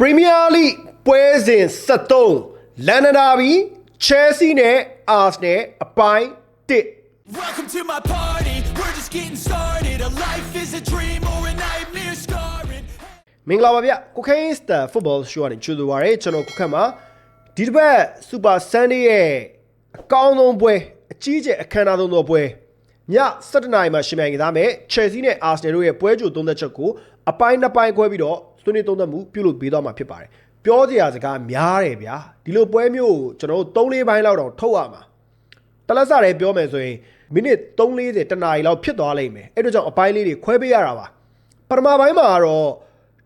ပရီးမီးယားလိပွဲစဉ်73လန်ဒန်ဒါဘီချယ်ဆီနဲ့အာဆနယ်အပိုင်း1 Welcome to my party. We're just getting started. A life is a dream or a nightmare scarring. မင်္ဂလာပါဗျကိုခိန်းစတာဖုတ်ဘောရှိုးကနေကြိုဆိုပါရစေကျွန်တော်ကိုခန့်မှာဒီတစ်ပတ်စူပါဆန်ဒေးရဲ့အကောင်းဆုံးပွဲအကြီးကျယ်အခမ်းအနားဆုံးသောပွဲည7:00နာရီမှာရှင်မြိုင်ကစားမယ်ချယ်ဆီနဲ့အာဆနယ်တို့ရဲ့ပွဲကြိုသုံးသက်ချက်ကိုအပိုင်းနှစ်ပိုင်းခွဲပြီးတော့ ဆွေးနွေးသုံးသက်မှုပြုလုပ်ပေးသွားမှာဖြစ်ပါတယ်ပြောစရာစကားများတယ်ဗျာဒီလိုပွဲမျိုးကိုကျွန်တော်တို့3-4ပိုင်းလောက်တော့ထုတ်ရမှာတလက်စရဲပြောမယ်ဆိုရင်မိနစ်340တနာရီလောက်ဖြစ်သွားလိမ့်မယ်အဲ့တို့ကြောင့်အပိုင်းလေးတွေခွဲပေးရတာပါပထမပိုင်းမှာကတော့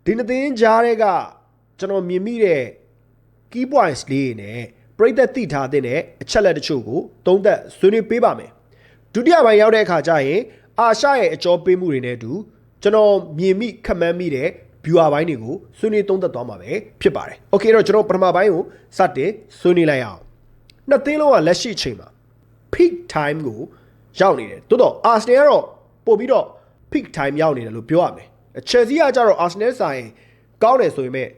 ဒီနှစ်သင်းကြားတဲ့ကကျွန်တော်မြင်မိတဲ့ key points လေးတွေနဲ့ပြိသက်သိထားတဲ့အချက်လက်တချို့ကိုသုံးသက်ဆွေးနွေးပေးပါမယ်ဒုတိယပိုင်းရောက်တဲ့အခါကျရင်အာရှရဲ့အကြောပေးမှုတွေနဲ့အတူကျွန်တော်မြင်မိခက်မှန်းမိတဲ့ viewer ပိုင်းတွေကိုဆွေးနွေးသုံးသက်သွားမှာပဲဖြစ်ပါတယ်။ Okay တော့ကျွန်တော်ပထမပိုင်းကိုစတင်ဆွေးနွေးလိုက်ရအောင်။နှစ်သင်းလုံးကလက်ရှိအချိန်မှာ peak time ကိုရောက်နေတယ်တိုးတော့ Arsenal ကတော့ပို့ပြီးတော့ peak time ရောက်နေတယ်လို့ပြောရမယ် Chelsea ကကြတော့ Arsenal ဆိုင်ကောင်းတယ်ဆိုရင်မဲ့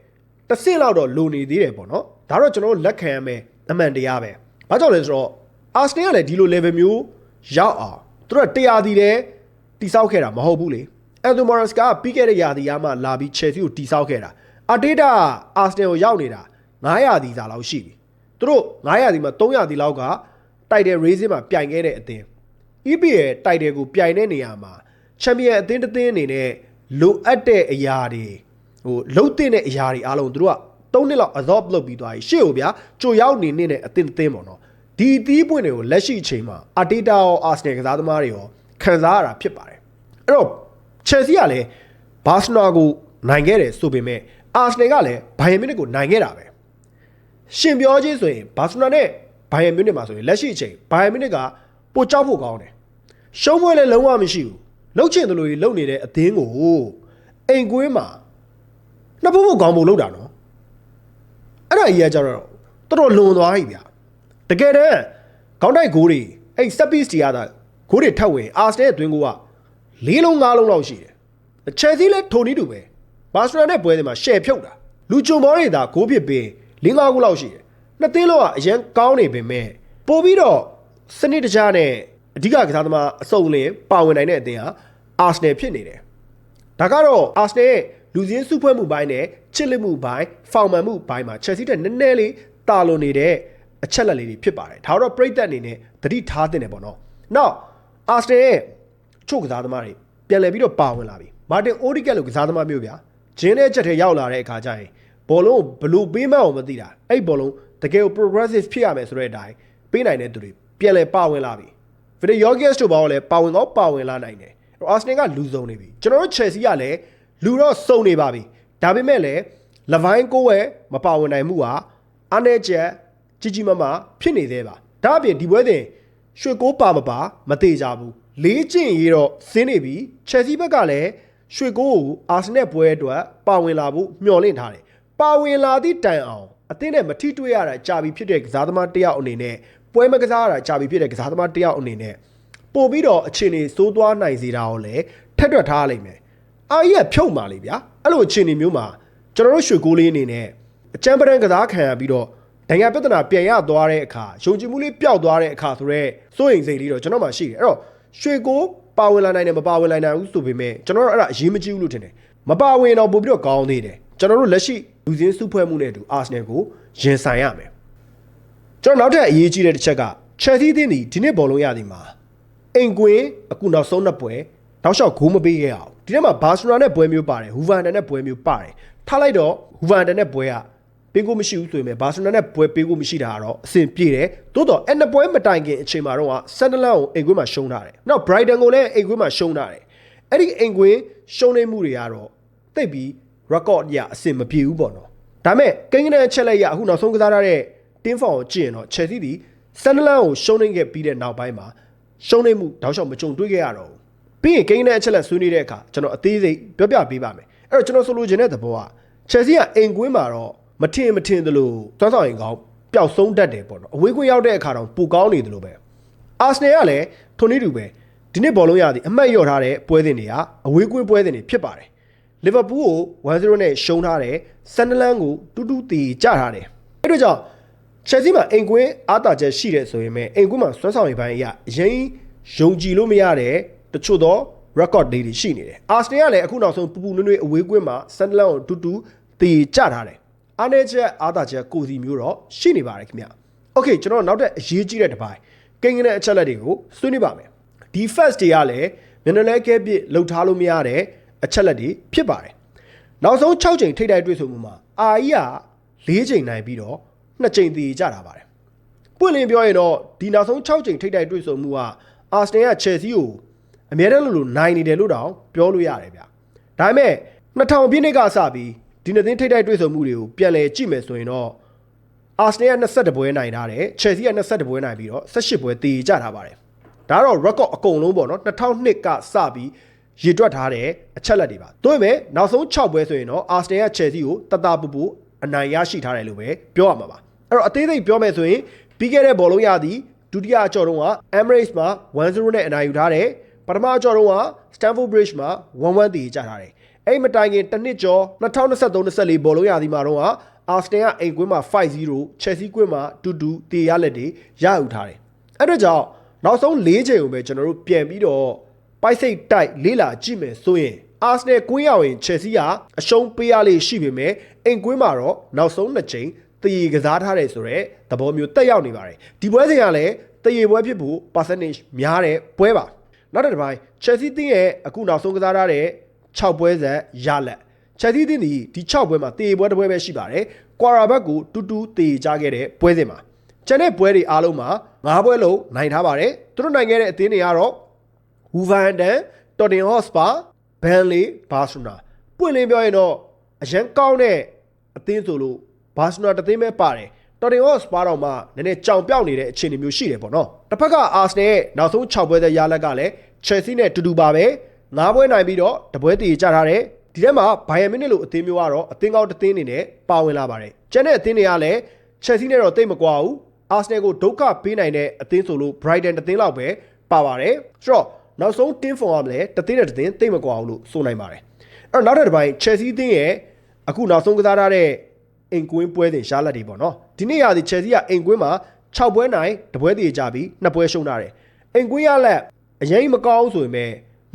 တစ်ဆင့်လောက်တော့လိုနေသေးတယ်ပေါ့နော်ဒါတော့ကျွန်တော်တို့လက်ခံရမယ်အမှန်တရားပဲဘာကြောင့်လဲဆိုတော့ Arsenal ကလည်းဒီလို level မျိုးရောက်အောင်သူတို့ကတရားစီတယ်တိဆောက်ခဲ့တာမဟုတ်ဘူးလေ Anthony Morris ကပြီးခဲ့တဲ့ရာသီကမှလာပြီး Chelsea ကိုတိဆောက်ခဲ့တာ Arteta Arsenal ကိုရောက်နေတာ900ဒီစာလောက်ရှိပြီသူတို့900ဒီမှာ300ဒီလောက်ကတိုက်တဲ့ racing မှာပြိုင်ခဲ့တဲ့အသင်း EPL တိုက်တယ်ကိုပြိုင်တဲ့နေရာမှာချန်ပီယံအသင်းတစ်သင်းအနေနဲ့လိုအပ်တဲ့အရာတွေဟိုလှုပ်တဲ့အရာတွေအားလုံးသူတို့က၃နှစ်လောက် absorb လုပ်ပြီးသွားပြီရှေ့ကိုဗျာကြိုရောက်နေနေတဲ့အသင်းတစ်သင်းပေါ့နော်ဒီအသီးပွင့်တွေကိုလက်ရှိအချိန်မှာအာတေတာရောအာဆနယ်ကစားသမားတွေရောခံစားရတာဖြစ်ပါတယ်အဲ့တော့ ချယ်ဆီကလည်းဘာစနာကိုနိုင်ခဲ့တယ်ဆိုပေမဲ့အာဆနယ်ကလည်းဘိုင်ယန်မြူနစ်ကိုနိုင်ခဲ့တာပဲရှင်ပြောချင်းဆိုရင်ဘာစီလိုနာနဲ့ဘိုင်ယန်မြူနစ်မှာဆိုရင်လက်ရှိအချိန်ဘိုင်ယန်မြူနစ်ကပိုကြောက်ဖို့ကောင်းတယ်ရှုံးပွဲလည်းလုံးဝမရှိဘူးလှုပ်ချင်တယ်လို့လှုပ်နေတဲ့အသင်းကိုအိမ်ကွင်းမှာနှစ်ဖို့ဖို့ကောင်းဖို့လှုပ်တာနော်အဲ့ဒါကြီးကကြတော့တော်တော်လွန်သွားပြီဗျာတကယ်တမ်းခေါင်းတိုက်ဂိုးတွေအဲ့စက်ပီးစတီယာတာဂိုးတွေထပ်ဝင်အာစနယ်အတွင်းကို က၄လုံး၅လုံးလောက်ရှိတယ်ချယ်ဆီလည်းထိုနီးတူပဲဘာစနာနဲ့ပွဲတွေမှာရှယ်ဖြုတ်တာလူကြုံဘောတွေသာဂိုးဖြစ်ပြီး၄၅ခုလောက်ရှိတယ်နှစ်သင်းလုံးကအရန်ကောင်းနေပေမဲ့ပို့ပြီးတော့စနစ်တကျနဲ့အဓိကကစားသမားအစုံလင်ပါဝင်နိုင်တဲ့အသင်းဟာအာဆနယ်ဖြစ်နေတယ်ဒါကတော့အာဆနယ်ရဲ့လူစင်းစုဖွဲ့မှုပိုင်းနဲ့ချစ်လက်မှုပိုင်းဖောင်မှန်မှုပိုင်းမှာချက်စီတဲ့နည်းနည်းလေးတာလွန်နေတဲ့အချက်လက်လေးတွေဖြစ်ပါတယ်ဒါတော့ပြိသက်အနေနဲ့သတိထားတင်တယ်ပေါ့နော်နောက်အာဆနယ်ရဲ့ ချို့ကစားသမားတွေပြန်လည်ပြီးတော့ပါဝင်လာပြီမာတင်အိုဒီကက်လိုကစားသမားမျိုးဗျာဂျင်းတဲ့ချက်ထဲရောက်လာတဲ့အခါကျရင်ဘောလုံးကိုဘလို့ပေးမှန်းအောင်မသိတာအဲ့ဘောလုံးတကယ်ကို progressive ဖြစ်ရမယ်ဆိုတဲ့အတိုင်းပေးနိုင်တဲ့သူတွေပြန်လည်ပါဝင်လာပြီဗီဒီယိုဂက်စ်တို့ဘာလို့လဲပါဝင်တော့ပါဝင်လာနိုင်တယ်အာဆနယ်ကလူစုံနေပြီကျွန်တော်တို့ Chelsea ကလည်းလူတော့စုံနေပါပြီဒါပေမဲ့လည်းလဗိုင်းကိုယ်ဝဲမပါဝင်နိုင်မှုဟာအနယ်ချက်ကြီးကြီးမားမားဖြစ်နေသေးပါဒါအပြင်ဒီပွဲတင်ရွှေကိုပါမပါမသေးကြဘူး လေးကျင့်ရေးတော့စင်းနေပြီ Chelsea ဘက်ကလည်းရွှေကိုကိုအာဆနယ်ပွဲအတွက်ပါဝင်လာဖို့မျှော်လင့်ထားတယ်ပါဝင်လာသည့်တိုင်အောင်အသင်းနဲ့မထိတွေ့ရတာကြာပြီဖြစ်တဲ့ကစားသမားတစ်ယောက်အနေနဲ့ပွဲမကစားရတာကြာပြီဖြစ်တဲ့ကစားသမားတစ်ယောက်အနေနဲ့ပို့ပြီးတော့အခြေအနေစိုးသွားနိုင်စေတာကိုလည်းထက်တွက်ထားလိုက်မယ်။အာကြီးကဖြုတ်มาလေဗျာ။အဲ့လိုအခြေအနေမျိုးမှာကျွန်တော်တို့ရွှေကိုးလေးအနေနဲ့အချမ်းပရန်ကစားခံရပြီးတော့နိုင်ငံပြဿနာပြန်ရသွားတဲ့အခါယုံကြည်မှုလေးပျောက်သွားတဲ့အခါဆိုတော့စိုးရိမ်စိတ်လေးတော့ကျွန်တော်မှရှိတယ်။အဲ့တော့ ရွှေကိုးပါဝင်လာနိုင်တယ်မပါဝင်လာနိုင်ဘူးဆိုပေမဲ့ကျွန်တော်တို့အဲ့ဒါအရေးမကြီးဘူးလို့ထင်တယ်။မပါဝင်တော့ပို့ပြီးတော့ကောင်းသေးတယ်။ကျွန်တော်တို့လက်ရှိလူစင်းစုဖွဲ့မှုနဲ့အတူအာဆနယ်ကိုရင်ဆိုင်ရမယ်။ကျွန်တော်နောက်ထပ်အရေးကြီးတဲ့တစ်ချက်က Chelsea အသင်းဒီဒီနေ့ဘောလုံးရသည်မှာအိမ်ကွင်းအခုနောက်ဆုံးနှစ်ပွဲတောက်လျှောက်ဂိုးမပေးခဲ့အောင်ဒီထဲမှာဘာစနာနဲ့ပွဲမျိုးပါတယ်ဟူဗန်တန်နဲ့ပွဲမျိုးပါတယ်ထားလိုက်တော့ဟူဗန်တန်နဲ့ပွဲက ပေးကိုမရှိဘူးဆိုရင်ဘာစနာနဲ့ပွဲပေးကိုမရှိတာကတော့အဆင်ပြေတယ်တိုးတော့အဲ့နှစ်ပွဲမတိုင်ခင်အချိန်မှာတော့ဆန်ဒလန်ကိုအိမ်ကွင်းမှာရှုံးထားတယ်နောက်ဘရိုက်တန်ကိုလည်းအိမ်ကွင်းမှာရှုံးထားတယ်အဲ့ဒီအိမ်ကွင်းရှုံးနေမှုတွေကတော့တိတ်ပြီး record ရအဆင်မပြေဘူးပေါ့နော်ဒါပေမဲ့ကိန်းကနေချက်လိုက်ရအခုနောက်ဆုံးကစားရတဲ့တင်းဖောင်ကိုကြည့်ရင်တော့ Chelsea ဒီဆန်ဒလန်ကိုရှုံးနေခဲ့ပြီးတဲ့နောက်ပိုင်းမှာရှုံးနေမှုတောက်လျှောက်မကြုံတွေ့ခဲ့ရတော့ဘူးပြီးရင်ကိန်းနဲ့အချက်လက်ဆွေးနွေးတဲ့အခါကျွန်တော်အသေးစိတ်ပြောပြပေးပါမယ်အဲ့တော့ကျွန်တော်ဆိုလိုချင်တဲ့သဘောက Chelsea ကအိမ်ကွင်းမှာတော့ မထင်မထင်သလိုသွမ်းဆောင်ရင်ကောင်းပျောက်ဆုံးတတ်တယ်ပေါ့နော်အဝေးကွင်းရောက်တဲ့အခါတော့ပူကောင်းနေတယ်လို့ပဲအာဆနယ်ကလည်းထိုနည်းတူပဲဒီနေ့ဘောလုံးရသည်အမှတ်လျော့ထားတဲ့ပွဲစဉ်တွေကအဝေးကွင်းပွဲစဉ်တွေဖြစ်ပါတယ်လီဗာပူးကို1-0နဲ့ရှုံးထားတယ်ဆန်ဒလန်ကိုတူတူတီကြထားတယ်အဲ့တို့ကြောင့်ချက်စီမှာအိမ်ကွင်းအားတာချက်ရှိတယ်ဆိုရင်ပဲအိမ်ကွင်းမှာစွမ်းဆောင်ရည်ပိုင်းအရအရင်ယုံကြည်လို့မရတဲ့တချို့သော record တွေရှိနေတယ်အာစနယ်ကလည်းအခုနောက်ဆုံးပူပူနွေ့နွေ့အဝေးကွင်းမှာဆန်ဒလန်ကိုတူတူတီကြထားတယ် အားနည်းချက်အားသာချက်ကိုစီမျိုးတော့ရှိနေပါတယ်ခင်ဗျ။ Okay ကျွန်တော်နောက်တစ်အရေးကြီးတဲ့တစ်ပိုင်းကိန်းကနဲ့အချက်လက်တွေကိုဆွေးနွေးပါမယ်။ defense တွေကလည်းမြန်နလဲကဲပြစ်လှုပ်ထားလို့မရတဲ့အချက်လက်တွေဖြစ်ပါတယ်။နောက်ဆုံး6ချိန်ထိတိုက်တွေ့ဆုံမှုမှာ RE က၄ချိန်နိုင်ပြီးတော့2ချိန်သေးကြတာပါတယ်။ပွင့်လင်းပြောရင်တော့ဒီနောက်ဆုံး6ချိန်ထိတိုက်တွေ့ဆုံမှုကအာစနယ်က Chelsea ကိုအမြဲတမ်းလိုလိုနိုင်နေတယ်လို့တောင်ပြောလို့ရတယ်ဗျ။ဒါပေမဲ့2000ပြည့်နှစ်ကစပြီး ဒီနှစ်သိန်းထိပ်တိုက်တွေ့ဆုံမှုတွေကိုပြန်လည်ကြည့်မယ်ဆိုရင်တော့အာစနယ်က22ပွဲနိုင်ထားတယ်ချယ်ဆီက22ပွဲနိုင်ပြီးတော့18ပွဲတည်ကြထားပါတယ်ဒါကတော့ record အကုန်လုံးပေါ့နော်2002ကစပြီးရေတွက်ထားတဲ့အချက်လက်တွေပါတို့ပေမဲ့နောက်ဆုံး6ပွဲဆိုရင်တော့အာစနယ်ကချယ်ဆီကိုတတပူပူအနိုင်ရရှိထားတယ်လို့ပဲပြောရမှာပါအဲ့တော့အသေးစိတ်ပြောမယ်ဆိုရင်ပြီးခဲ့တဲ့ဘောလုံးရသည်ဒုတိယအကြော်တုန်းက Emirates မှာ1-0နဲ့အနိုင်ယူထားတယ်ပထမအကြော်တုန်းက Stamford Bridge မှာ1-1တည်ကြထားတယ် အဲ့မတိုင်ခင်တစ်နှစ်ကျော်2023-24ဘောလုံးရသည်မှာတော့အာစနယ်ကအိမ်ကွင်းမှာ5-0ချက်စီကွင်းမှာ2-2တည်ရလက်တွေရယူထားတယ်အဲ့ဒါကြောင့်နောက်ဆုံး၄ချိန်ကိုပဲကျွန်တော်တို့ပြန်ပြီးတော့ပိုက်စိတ်တိုက်လေးလာကြည့်မယ်ဆိုရင်အာစနယ်ကွင်းရောက်ရင်ချက်စီကအရှုံးပေးရလေးရှိပေမဲ့အိမ်ကွင်းမှာတော့နောက်ဆုံးနှစ်ချိန်တည်ကစားထားတယ်ဆိုတော့သဘောမျိုးတက်ရောက်နေပါတယ်ဒီပွဲစဉ်ကလည်းတည်ပွဲဖြစ်ဖို့ percentage များတဲ့ပွဲပါနောက်တစ်ပိုင်း Chelsea တင်းရဲ့အခုနောက်ဆုံးကစားထားတဲ့ 6ပွဲဆက်ရလက်ချက်သီးတင်းဒီဒီ6ပွဲမှာတေပွဲတစ်ပွဲပဲရှိပါတယ်။ကွာရာဘက်ကိုတူတူတေကြခဲ့တဲ့ပွဲစဉ်မှာကျန်တဲ့ပွဲတွေအားလုံးမှာ9ပွဲလုံးနိုင်ထားပါတယ်။သူတို့နိုင်ခဲ့တဲ့အသင်းတွေကတော့ဟူဗန်ဒန်၊တော်တင်ဟော့စပါ၊ဘန်လီ၊ဘာစနာပွင့်လင်းပြောရင်တော့အရန်ကောင်းတဲ့အသင်းဆိုလို့ဘာစနာတသင်းပဲပါတယ်။တော်တင်ဟော့စပါတော့မှနည်းနည်းကြောင်ပြောက်နေတဲ့အခြေအနေမျိုးရှိတယ်ပေါ့နော်။တစ်ဖက်ကအာဆနယ်ရဲ့နောက်ဆုံး6ပွဲသက်ရလက်ကလည်းချယ်ဆီနဲ့တူတူပါပဲ။ 9ပွဲနိုင်ပြီးတော့တပွဲတည်ကြထားတယ်။ဒီထဲမှာဘိုင်ယန်မင်းနစ်လိုအသင်းမျိုးကတော့အသင်းကောင်းတစ်သင်းအနေနဲ့ပါဝင်လာပါတယ်။ကျန်တဲ့အသင်းတွေကလည်းချက်စီနဲ့တော့တိတ်မကွာဘူး။အာဆနယ်ကိုဒုက္ခပေးနိုင်တဲ့အသင်းဆိုလို့ Brighton တစ်သင်းလောက်ပဲပါပါတယ်။ဆိုတော့နောက်ဆုံး team form ကလည်းတစ်သင်းနဲ့တစ်သင်းတိတ်မကွာဘူးလို့ဆိုနိုင်ပါတယ်။အဲ့တော့နောက်ထပ်တစ်ပိုင်း Chelsea အသင်းရဲ့အခုနောက်ဆုံးကစားထားတဲ့အင်ကွင်းပွဲစဉ်ရှားလက်တွေပေါ့နော်။ဒီနေ့ရာဒီ Chelsea ကအင်ကွင်းမှာ6ပွဲနိုင်တပွဲတည်ကြပြီး2ပွဲရှုံးထားတယ်။အင်ကွင်းရလက်အရင်မကောင်းဆိုရင်ပဲ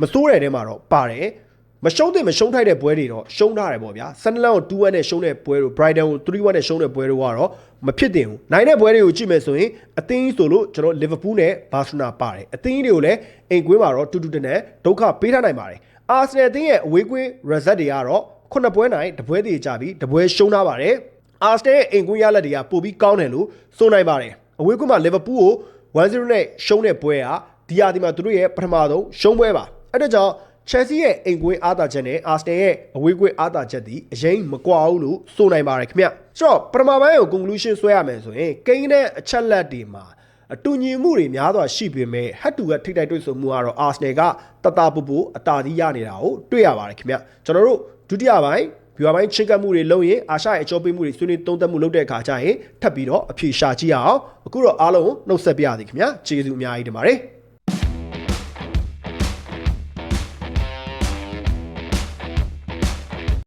မစိုးတဲ့ထဲမှာတော့ပါတယ်။မရှုံးတဲ့မရှုံးထိုက်တဲ့ပွဲတွေတော့ရှုံးထားတယ်ပေါ့ဗျာဆန်ဒလန်ကို2-1နဲ့ရှုံးတဲ့ပွဲတို့ Brighton ကို3-1နဲ့ရှုံးတဲ့ပွဲတို့ကတော့မဖြစ်တင်ဘူးနိုင်တဲ့ပွဲတွေကိုကြည့်မယ်ဆိုရင်အသင်းကြီးဆိုလို့ကျွန်တော် Liverpool နဲ့ Barcelona ပါတယ်အသင်းကြီးတွေကိုလည်းအိမ်ကွင်းမှာတော့တူတူတနဲ့ဒုက္ခပေးထားနိုင်ပါတယ် Arsenal အသင်းရဲ့အဝေးကွင်း result တွေကတော့9ပွဲနိုင်တပွဲတည်ကြပြီးတပွဲရှုံးထားပါတယ် Arsenal ရဲ့အိမ်ကွင်းရလက်တွေကပိုပြီးကောင်းတယ်လို့ဆိုနိုင်ပါတယ်အဝေးကွင်းမှာ Liverpool ကို1-0နဲ့ရှုံးတဲ့ပွဲကဒီယာဒီမှာသူတို့ရဲ့ပထမဆုံးရှုံးပွဲပါ အဲ့ဒါကြောင့် Chelsea ရဲ့အိမ်ကွင်းအားသာချက်နဲ့ Arsenal ရဲ့အဝေးကွင်းအားသာချက်ဒီအရင်မကွာဘူးလို့ဆိုနိုင်ပါတယ်ခင်ဗျဆိုတော့ပထမပိုင်းကို conclusion ဆွဲရမယ်ဆိုရင်ကိန်းတဲ့အချက်လက်တွေမှာအတူညီမှုတွေများစွာရှိပေမဲ့ဟတ်တူကထိတ်တိုက်တွေ့ဆုံမှုကတော့ Arsenal ကတတပူပူအတားကြီးရနေတာကိုတွေ့ရပါတယ်ခင်ဗျကျွန်တော်တို့ဒုတိယပိုင်းဗျူဟာပိုင်းချင်းကပ်မှုတွေလုပ်ရင်အာရှရဲ့အကျော်ပေးမှုတွေဆွေးနွေးသုံးသပ်မှုလုပ်တဲ့အခါကျရင်ထပ်ပြီးတော့အဖြေရှာကြည့်ရအောင်အခုတော့အားလုံးနှုတ်ဆက်ပြရစီခင်ဗျာကျေးဇူးအများကြီးတင်ပါတယ်